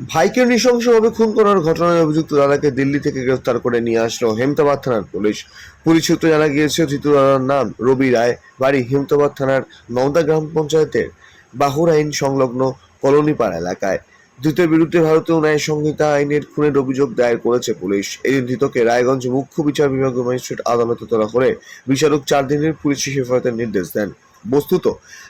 ভাইকে নৃশংসভাবে খুন করার ঘটনায় অভিযুক্ত দাদাকে দিল্লি থেকে গ্রেফতার করে নিয়ে আসলো হেমতাবাদ থানার পুলিশ। পুলিশ সূত্রে জানা গিয়েছে, ধৃত দাদার নাম রবি রায়, বাড়ি হেমতাবাদ থানার নওদা গ্রাম পঞ্চায়েতের বাহুর আইন সংলগ্ন কলোনিপাড়া এলাকায়। ধৃতের বিরুদ্ধে ভারতীয় ন্যায় সংহিতা আইনের খুনের অভিযোগ দায়ের করেছে পুলিশ। এদিন ধৃতকে রায়গঞ্জ মুখ্য বিচার বিভাগীয় ম্যাজিস্ট্রেট আদালতে তোলা করে বিচারক চার দিনের পুলিশি হেফাজতের নির্দেশ দেন। বস্তুত।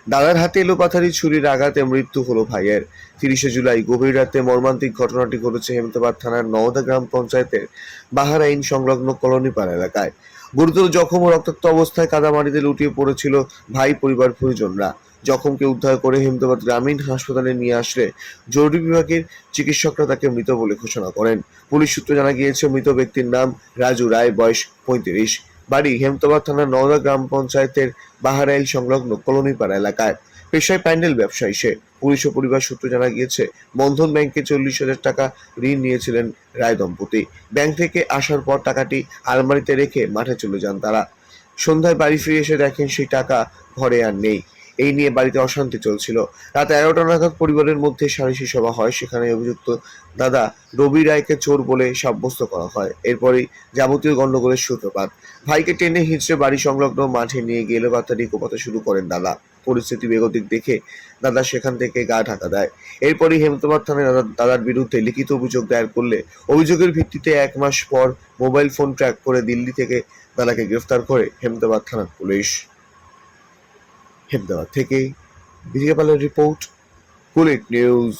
দাদার হাতে এলোপাথারি ছুরির আঘাতে মৃত্যু হলো ভাইয়ের। তিরিশে জুলাই গভীর রাতে মর্মান্তিক ঘটনাটি ঘটেছে হেমতাবাদ থানার নওদা গ্রাম পঞ্চায়েতের বাহার আইন সংলগ্ন কলোনিপাড়া এলাকায়। গুরুতর জখম ও রক্তাক্ত অবস্থায় কাদামাটিতে লুটিয়ে পড়েছিল ভাই, পরিবার, পরিজনরা। জখমকে উদ্ধার করে হেমতাবাদ গ্রামীণ হাসপাতালে নিয়ে আসলে জরুরি বিভাগের চিকিৎসকরা তাকে মৃত বলে ঘোষণা করেন। পুলিশ সূত্রে জানা গিয়েছে, মৃত ব্যক্তির নাম রাজু রায়, বয়স পঁয়ত্রিশ। বাড়ি হেমতলা থানার নওদা গ্রাম পঞ্চায়েতের বাহারাইল সংলগ্ন কলোনিপাড়া এলাকায়। পেশায় প্যান্ডেল ব্যবসায়ী সে। পুলিশ ও পরিবার সূত্র জানা গিয়েছে, বন্ধন ব্যাংকে চল্লিশ হাজার টাকা ঋণ নিয়েছিলেন রায় দম্পতি। ব্যাংক থেকে আসার পর টাকাটি আলমারিতে রেখে মাঠে চলে যান তারা। সন্ধ্যায় বাড়ি ফিরে এসে দেখেন সেই টাকা ঘরে আর নেই। এই নিয়ে বাড়িতে অশান্তি চলছিল। রাত এগারোটা নাগাদ পরিবারের মধ্যে সালিশি সভা হয়, সেখানে অভিযুক্ত দাদা রবি রায়কে চোর বলে সাব্যস্ত করা হয়। এরপরই যাবতীয় গণ্ডগোলের সূত্রপাত। ভাইকে টেনে হিঁচড়ে বাড়ি সংলগ্ন মাঠে নিয়ে গিয়ে এলোপাতাড়ি কোপাতে শুরু করেন দাদা। পরিস্থিতি বেগতিক দেখে দাদা সেখান থেকে গা ঢাকা দেয়। এরপরই হেমতাবাদ থানায় দাদা দাদার বিরুদ্ধে লিখিত অভিযোগ দায়ের করলে অভিযোগের ভিত্তিতে এক মাস পর মোবাইল ফোন ট্র্যাক করে দিল্লি থেকে দাদাকে গ্রেফতার করে হেমতাবাদ থানার পুলিশ। হেমদাবাদ থেকে বিজয় রিপোর্ট কুলেট নিউজ।